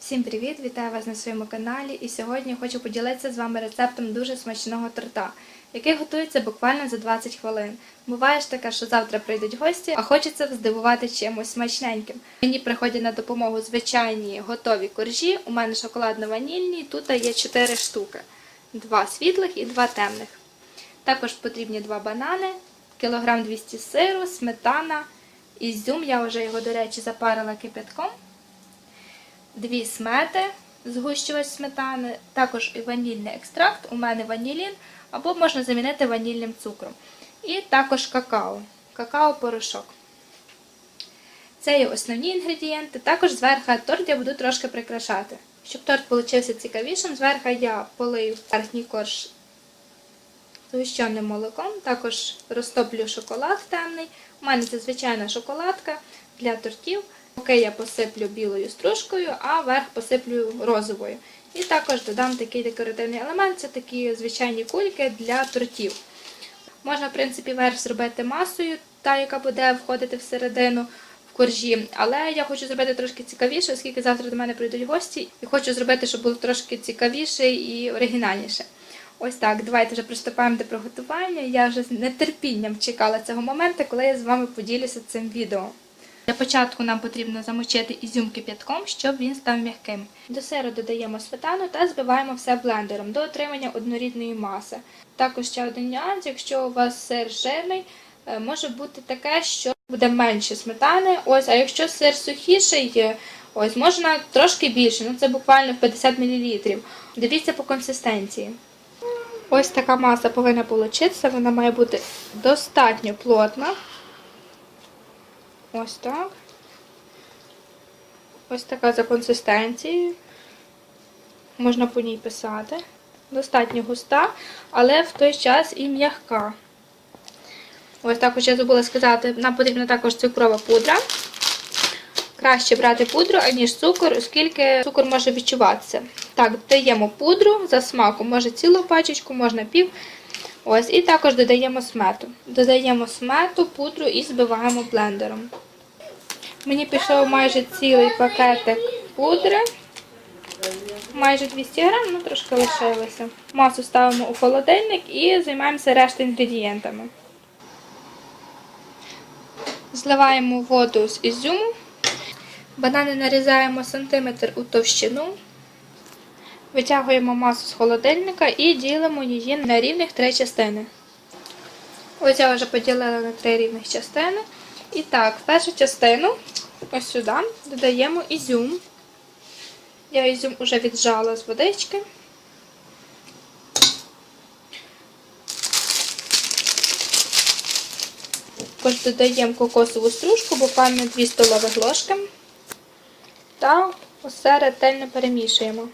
Всім привіт! Вітаю вас на своєму каналі. І сьогодні хочу поділитися з вами рецептом дуже смачного торта, який готується буквально за 20 хвилин. Буває ж таке, що завтра прийдуть гості, а хочеться здивувати чимось смачненьким. Мені приходять на допомогу звичайні готові коржі. У мене шоколадно-ванільні, тут є 4 штуки: два світлих і два темних. Також потрібні два банани, кілограм 200 сиру, сметана, ізюм. Я вже його, до речі, запарила кипятком дві смети, згущувач сметани, також і ванільний екстракт, у мене ванілін, або можна замінити ванільним цукром. І також какао, какао-порошок. Це є основні інгредієнти. Також зверху торт я буду трошки прикрашати. Щоб торт получився цікавішим, зверху я полию верхній корж згущеним молоком, також розтоплю шоколад темний. У мене це звичайна шоколадка для тортів. Поки я посиплю білою стружкою, а верх посиплю розовою. І також додам такий декоративний елемент це такі звичайні кульки для тортів. Можна, в принципі, верх зробити масою, та, яка буде входити всередину в коржі. Але я хочу зробити трошки цікавіше, оскільки завтра до мене прийдуть гості, і хочу зробити, щоб було трошки цікавіше і оригінальніше. Ось так, давайте вже приступаємо до приготування. Я вже з нетерпінням чекала цього моменту, коли я з вами поділюся цим відео. Для початку нам потрібно замочити ізюм кип'ятком, щоб він став м'яким. До сиру додаємо сметану та збиваємо все блендером до отримання однорідної маси. Також ще один нюанс, якщо у вас сир жирний, е, може бути таке, що буде менше сметани. Ось, а якщо сир сухіший, е, ось можна трошки більше, ну це буквально 50 мл. Дивіться по консистенції. Ось така маса повинна получитися, вона має бути достатньо плотна. Ось так. Ось така за консистенцією. Можна по ній писати. Достатньо густа, але в той час і м'яка. Ось також я забула сказати, нам потрібна також цукрова пудра. Краще брати пудру, аніж цукор, оскільки цукор може відчуватися. Так, додаємо пудру за смаком, може цілу пачечку, можна пів. Ось, І також додаємо смету. Додаємо смету, пудру і збиваємо блендером. Мені пішов майже цілий пакетик пудри. Майже 200 грам, ну трошки лишилося. Масу ставимо у холодильник і займаємося рештою інгредієнтами. Зливаємо воду з ізюму. Банани нарізаємо сантиметр у товщину. Витягуємо масу з холодильника і ділимо її на рівних три частини. Ось я вже поділила на три рівних частини. І так, в першу частину, ось сюди, додаємо ізюм. Я ізюм вже віджала з водички. Також додаємо кокосову стружку, буквально 2 столових ложки. Та усе ретельно перемішуємо.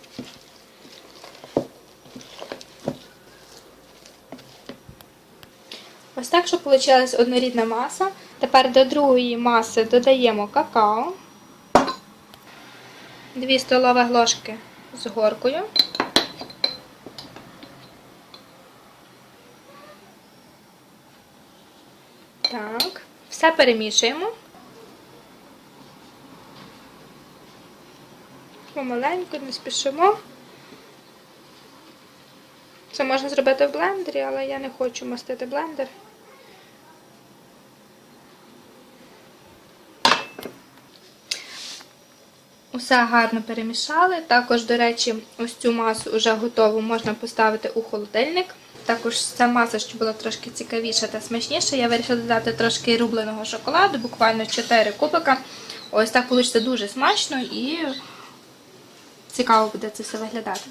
Ось так, щоб вийшла однорідна маса. Тепер до другої маси додаємо какао, 2 столові ложки з горкою. Так, все перемішуємо. Помаленьку, не спішимо. Це можна зробити в блендері, але я не хочу мастити блендер. Усе гарно перемішали. Також, до речі, ось цю масу вже готову можна поставити у холодильник. Також ця маса, щоб була трошки цікавіша та смачніша, я вирішила додати трошки рубленого шоколаду, буквально 4 кубика. Ось так вийде дуже смачно і цікаво буде це все виглядати.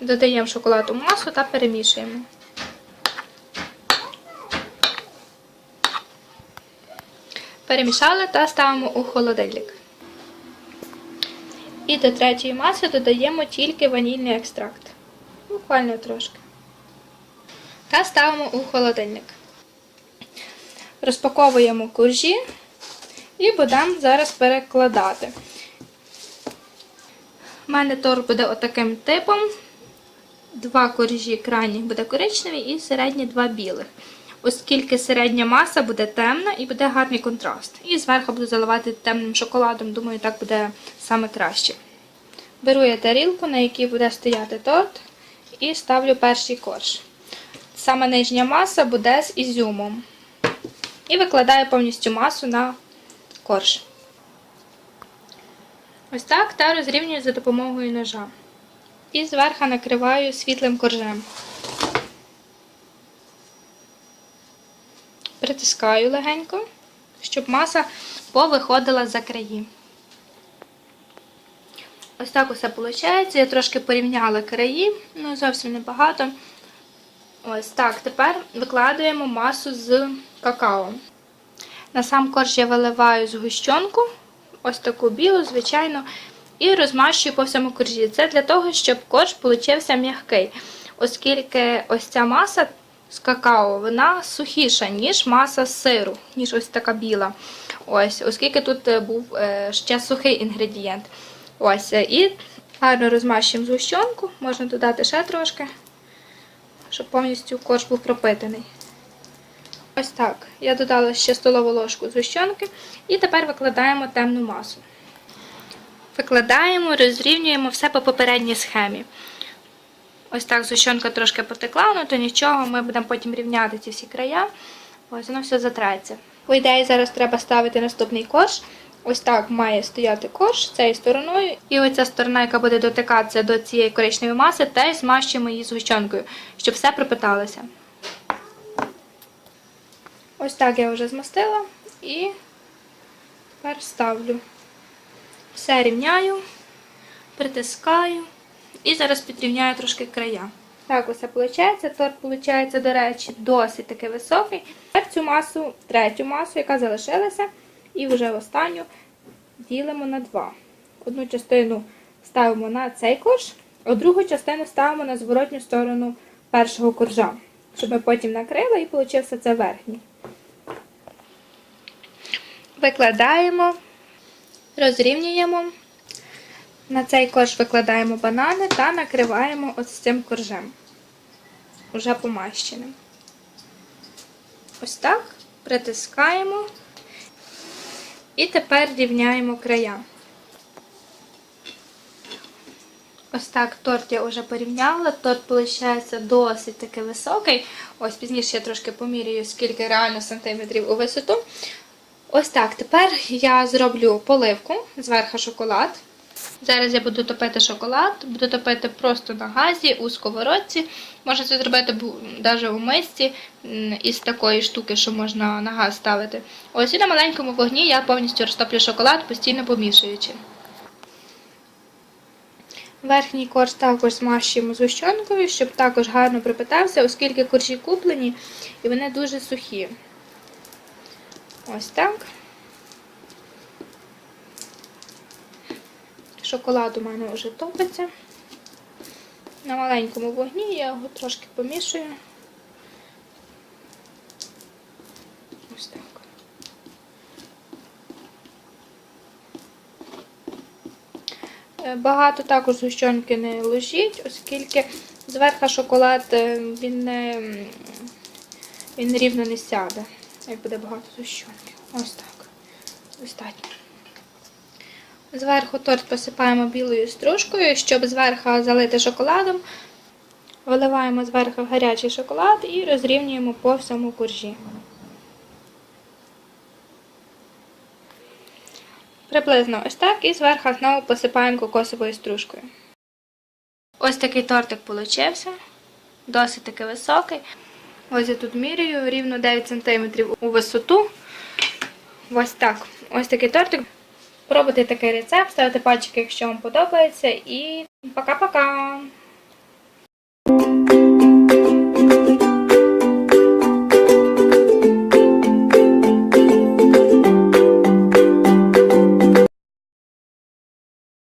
Додаємо шоколад у масу та перемішуємо. Перемішали та ставимо у холодильник. І до третьої маси додаємо тільки ванільний екстракт. Буквально трошки. Та ставимо у холодильник. Розпаковуємо коржі і будемо зараз перекладати. У мене торт буде отаким типом. Два коржі крайніх буде коричневий і середні два білих. оскільки середня маса буде темна і буде гарний контраст. І зверху буду заливати темним шоколадом, думаю, так буде саме краще. Беру я тарілку, на якій буде стояти торт, і ставлю перший корж. Саме нижня маса буде з ізюмом. І викладаю повністю масу на корж. Ось так та розрівнюю за допомогою ножа. І зверху накриваю світлим коржем. Притискаю легенько, щоб маса повиходила за краї. Ось так усе виходить. Я трошки порівняла краї, ну зовсім небагато. Ось так. Тепер викладаємо масу з какао. На сам корж я виливаю згущенку, ось таку білу, звичайно, і розмащую по всьому коржі. Це для того, щоб корж получився м'який, оскільки ось ця маса з какао, вона сухіша, ніж маса з сиру, ніж ось така біла. Ось, оскільки тут е, був е, ще сухий інгредієнт. Ось, е, і гарно розмащуємо згущенку, можна додати ще трошки, щоб повністю корж був пропитаний. Ось так. Я додала ще столову ложку згущенки і тепер викладаємо темну масу. Викладаємо, розрівнюємо все по попередній схемі. Ось так згущенка трошки потекла, ну то нічого, ми будемо потім рівняти ці всі края. Ось воно все затрається. По ідеї, зараз треба ставити наступний корж. Ось так має стояти корж цією стороною. І оця сторона, яка буде дотикатися до цієї коричневої маси, теж змащуємо її згущенкою, щоб все пропиталося. Ось так я вже змастила і тепер ставлю. Все рівняю, притискаю і зараз підрівняю трошки края. Так ось виходить. Торт виходить, до речі, досить таки високий. Тепер цю масу, третю масу, яка залишилася, і вже останню ділимо на два. Одну частину ставимо на цей корж, а другу частину ставимо на зворотню сторону першого коржа, щоб ми потім накрили і вийшов це верхній. Викладаємо, розрівнюємо. На цей корж викладаємо банани та накриваємо ось цим коржем, уже помащеним. Ось так притискаємо і тепер рівняємо края. Ось так торт я вже порівняла. Торт, виходить, досить таки високий. Ось пізніше я трошки поміряю, скільки реально сантиметрів у висоту. Ось так. Тепер я зроблю поливку зверху шоколад. Зараз я буду топити шоколад, буду топити просто на газі у сковородці. Можна це зробити навіть у мисці із такої штуки, що можна на газ ставити. Ось і на маленькому вогні я повністю розтоплю шоколад, постійно помішуючи. Верхній корж також змащуємо згущенкою, щоб також гарно пропитався, оскільки коржі куплені і вони дуже сухі. Ось так. Шоколад у мене вже топиться. На маленькому вогні я його трошки помішую. Ось так. Е, Багато також згущенки не ложіть, оскільки зверху шоколад е, він не, він рівно не сяде, як буде багато згущенки. Ось так. Достатньо. Зверху торт посипаємо білою стружкою, щоб зверху залити шоколадом. Виливаємо зверху гарячий шоколад і розрівнюємо по всьому коржі. Приблизно ось так і зверху знову посипаємо кокосовою стружкою. Ось такий тортик получився. Досить таки високий. Ось я тут міряю рівно 9 см у висоту. Ось так. Ось такий тортик. Пробуйте такий рецепт, ставте пальчики, якщо вам подобається. І пока-пока!